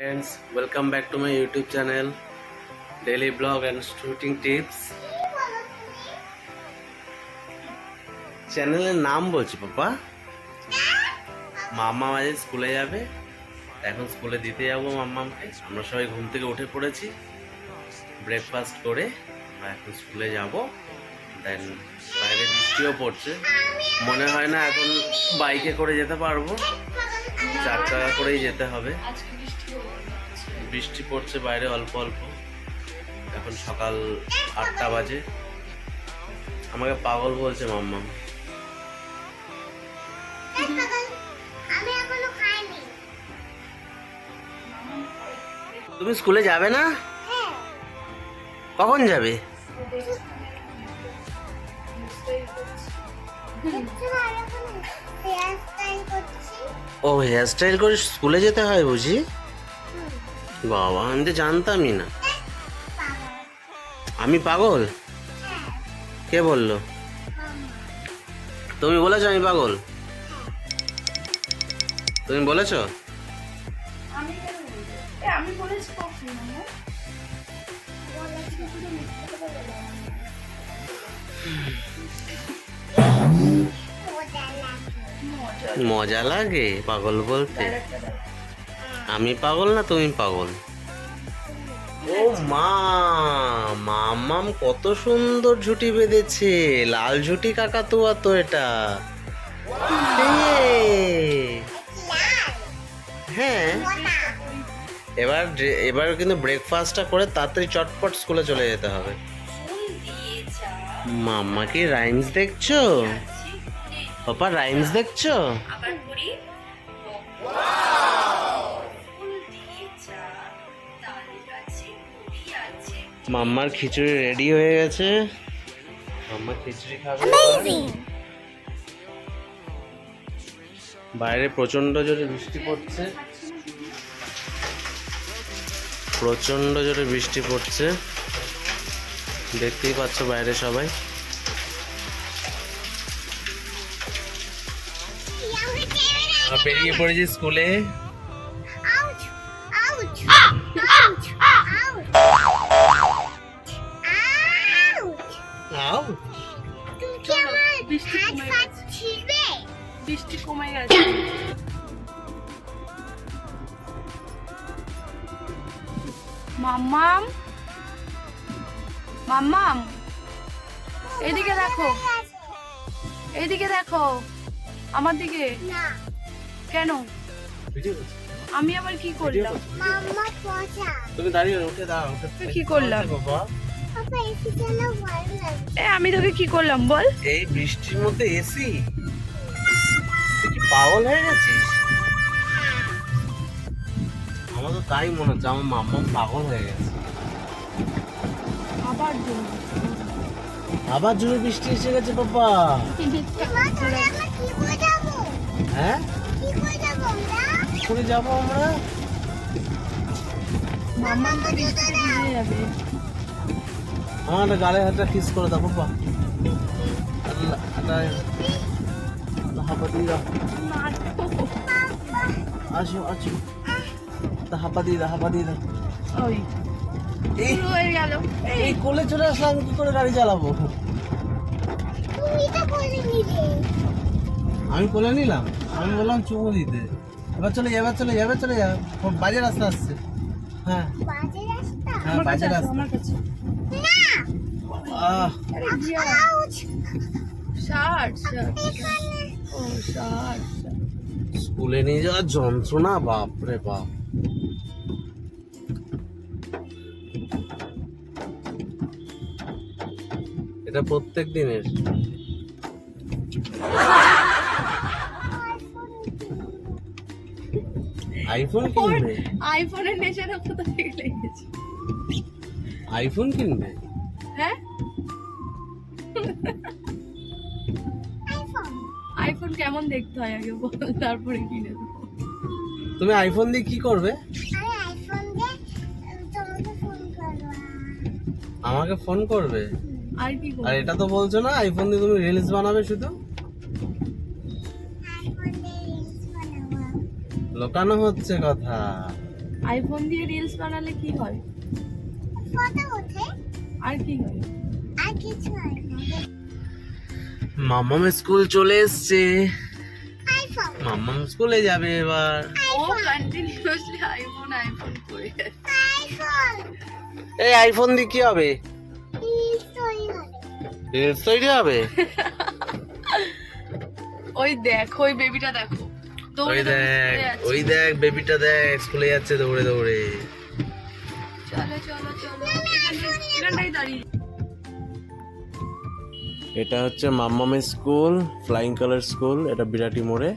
friends, welcome back to my youtube channel, daily blog and shooting tips. চ্যানেলের নাম বলছি, পাপা। মাম্মা মাঝে স্কুলে যাবে, এখন স্কুলে দিতে যাব মাম্মামকে আমরা সবাই ঘুম থেকে উঠে পড়েছি ব্রেকফাস্ট করে এখন স্কুলে যাব। দেন বাইরে বৃষ্টিও পড়ছে। মনে হয় না এখন বাইকে করে যেতে পারব। চার টাকা করেই যেতে হবে। বৃষ্টি পড়ছে বাইরে অল্প অল্প। এখন সকাল আটটা বাজে। আমাকে পাগল বলছে মাম্মা। তুমি স্কুলে যাবে না? হ্যাঁ। কখন যাবে? ও হেয়ার স্টাইল করে স্কুলে যেতে হয় বুঝি? বাবা, আমি তো জানতামই না আমি পাগল কে বলল তুমি বলেছ আমি পাগল তুমি বলেছ। মজা লাগে পাগল বলতে। আমি পাগল না তুমি পাগল? ও মা মামাম কত সুন্দর ঝুটি বেঁধেছে লাল ঝুটি কাকাতুয়া তো এটা। হ্যাঁ। এবার এবার কিন্তু ব্রেকফাস্টটা করে তাড়াতাড়ি চটপট স্কুলে চলে যেতে হবে। মাম্মা কি রাইমস দেখছ পাপা রাইমস দেখছ? আবার মাম্মার খিচুড়ি রেডি হয়ে গেছে। মাম্মা খিচুড়ি খাবে। বাইরে প্রচণ্ড জোরে বৃষ্টি পড়ছে। প্রচণ্ড জোরে বৃষ্টি পড়ছে। দেখতেই পাচ্ছ বাইরে সবাই। বেরিয়ে পড়েছি স্কুলে। আমার বৃষ্টি কমে গেছে। বৃষ্টি কমে গেছে। মাম্মাম। মাম্মাম। এদিকে দেখো। এইদিকে দেখো। আমার দিকে। কেন? আমি আবার কি করলাম? তুমি দাঁড়িয়ে উঠে দাঁড়াও কি করলাম? বাবা। এ আমি তোকে কি করলাম বল? এই বৃষ্টির মধ্যে এসি তুই কি পাগল হয়ে গেছিস? আমার তো তাই মনে হচ্ছে আমার মাম্মা পাগল হয়ে গেছে। আবার আবার জোরে বৃষ্টি এসে গেছে বাবা হ্যাঁ? করে যাব আমরা? মাম্মাম তো ভিজে যাবে। আমার একটা গালে হাতটা কিস করে দাও বাবা। হাপা দিয়ে দাও। আসো আসো। তা হাপা দিয়ে দাও হাপা দিয়ে দাও। ওই এই কোলে চলে আসলাম কি করে গাড়ি চালাবো? আমি কোলে নিলাম। আমি বললাম চুমু দিতে। এবার চলে যাবে চলে যাবে চলে যাবে বাজে রাস্তা আসছে। হ্যাঁ। হ্যাঁ বাজে রাস্তা। স্কুলে নিয়ে যাওয়ার যন্ত্রণা বাপ রে বাপ। এটা প্রত্যেক দিনের। আইফোন কিনবে? আইফোনের নেশাটা কোথা থেকে লেগেছে? আইফোন কিনবে? আইফোন কেমন দেখতে হয় আগে বল তারপরে কিনে দেবো। তুমি আইফোন দিয়ে কি করবে? আমি আইফোন দিয়ে তোমাকে ফোন করব। আমাকে ফোন করবে? আর কি আর এটা তো বলছো না আইফোন দিয়ে তুমি রিলস বানাবে শুধু? আইফোন দিয়ে রিলস বানাবো। লোকানো হচ্ছে কথা। আইফোন দিয়ে রিলস বানালে কি হয়? ফটো ওঠে। আর কি হয়? আর কিছু হয় না। মাম্মাম স্কুল চলে এসছে। মাম্মাম স্কুলে যাবে এবার। ও কন্টিনিউয়াসলি আইফোন আইফোন করে আইফোন এই আইফোন দিয়ে কি হবে? রিলস তৈরি হবে? ওই দেখো ওই বেবিটা দেখো। ওই দৌড়ে দৌড়ে দেখ ওই দেখ বেবিটা দেখ স্কুলে যাচ্ছে দৌড়ে দৌড়ে। চলো চলো চলো। দাঁড়িয়ে। এটা হচ্ছে মাম্মামের স্কুল, ফ্লাইং কালার স্কুল, এটা বিরাটি মোড়ে।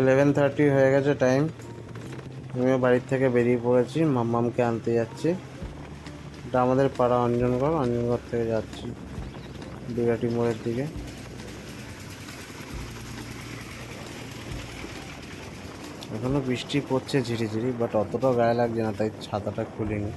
ইলেভেন থার্টি হয়ে গেছে টাইম আমিও বাড়ির থেকে বেরিয়ে পড়েছি, মাম্মামকে আনতে যাচ্ছি। এটা আমাদের পাড়া অঞ্জনগড় অঞ্জনগড় থেকে যাচ্ছি, বিরাটি মোড়ের দিকে। এখনও বৃষ্টি পড়ছে ঝিরিঝিরি বাট অতটাও গায়ে লাগছে না তাই ছাতাটা খুলিনি।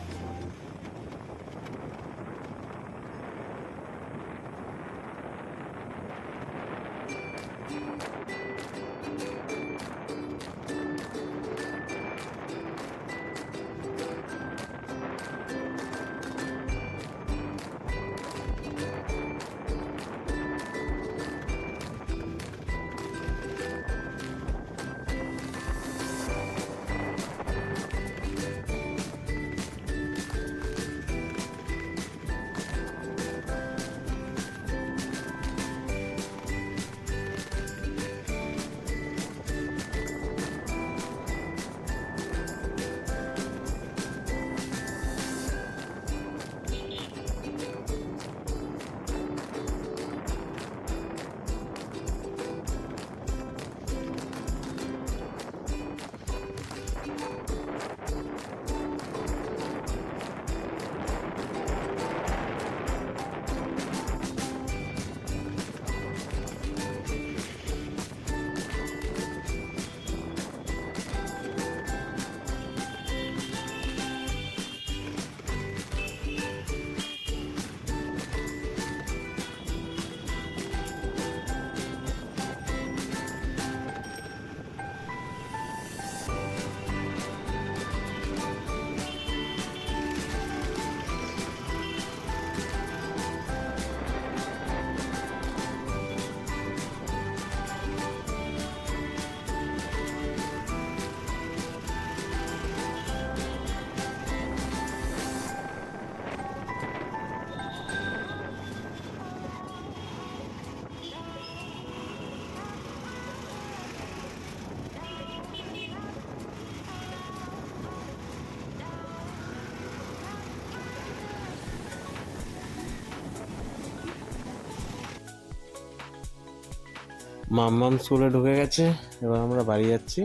মাম্মাম স্কুলে ঢুকে গেছে, এবার আমরা বাড়ি যাচ্ছি।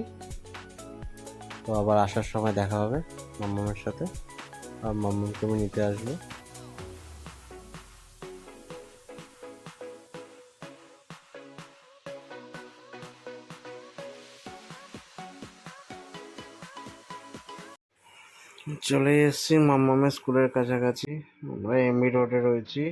তো আবার আসার সময় দেখা হবে মাম্মামের সাথে। আর মাম্মামকে আমি নিতে আসব। চলে এসেছি মাম্মামের স্কুলের কাছাকাছি। আমরা এমবি রোডে রয়েছি।